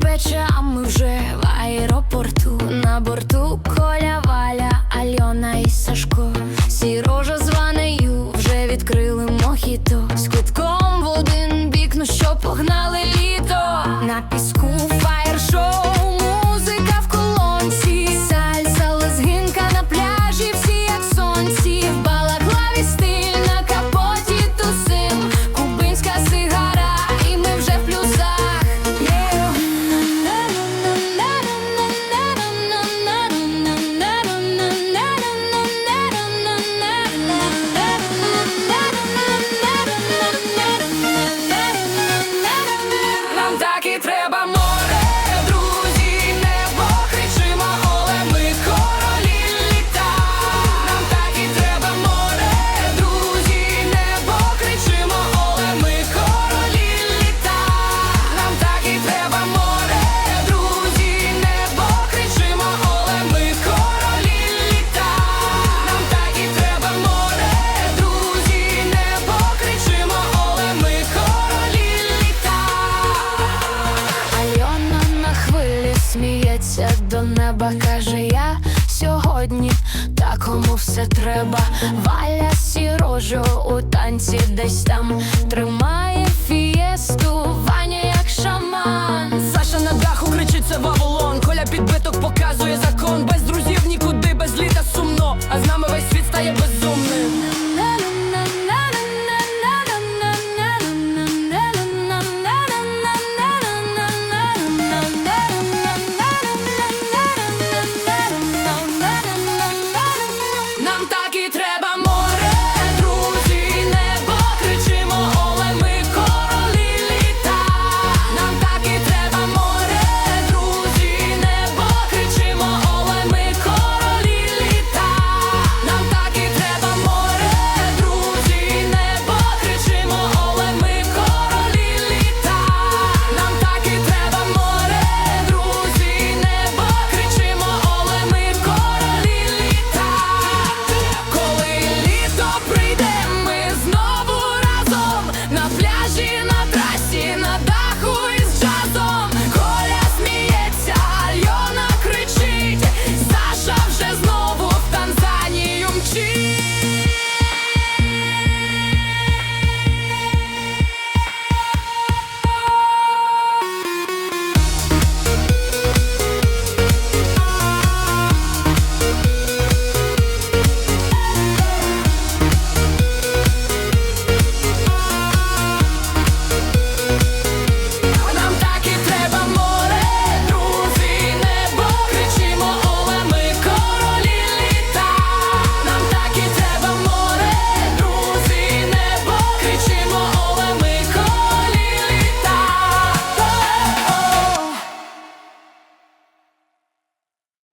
пече, а ми вже в аеропорту. На борту Коля, Валя, Альона і Сашко. Сірожа з вже відкрили мохіто. З квитком Так треба дивиться до неба, каже я сьогодні, та кому все треба, валя сірожу у танці десь там тримає фієсту, Ваня як шаман. Саша на даху кричить це вавилон, коля підбиток показує. Нам так